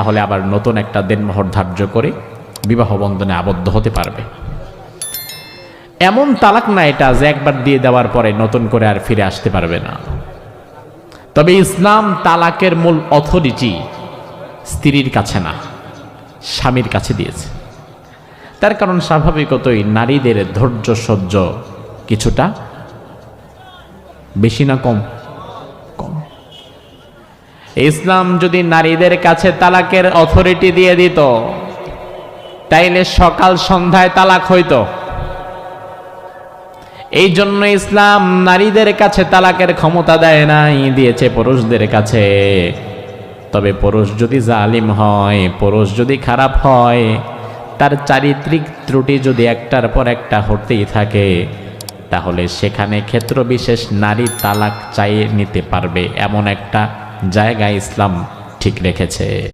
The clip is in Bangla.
তাহলে আবার নতুন একটা দেনমোহর ধার্য করে বিবাহ বন্ধনে আবদ্ধ হতে পারবে। এমন তালাক না এটা যে একবার দিয়ে দেওয়ার পরে নতুন করে আর ফিরে আসতে পারবে না। তবে ইসলাম তালাকের মূল অথরিটি স্ত্রীর কাছে না, স্বামীর কাছে দিয়েছে। তার কারণ স্বাভাবিকতই নারীদের ধৈর্য সহ্য কিছুটা বেশি না কম। ইসলাম যদি নারীদের কাছে তালাকের অথরিটি দিয়ে দিত, তাইলে সকাল সন্ধ্যায় তালাক হইত। এই জন্য ইসলাম নারীদের কাছে তালাকের ক্ষমতা দেয় নাই, দিয়েছে পুরুষদের কাছে। তবে পুরুষ যদি জালিম হয়, পুরুষ যদি খারাপ হয়, তার চারিত্রিক ত্রুটি যদি একটার পর একটা হতেই থাকে, তাহলে সেখানে ক্ষেত্র বিশেষ নারী তালাক চাইয়ে নিতে পারবে, এমন একটা জায়গা ইসলাম ঠিক রেখেছে।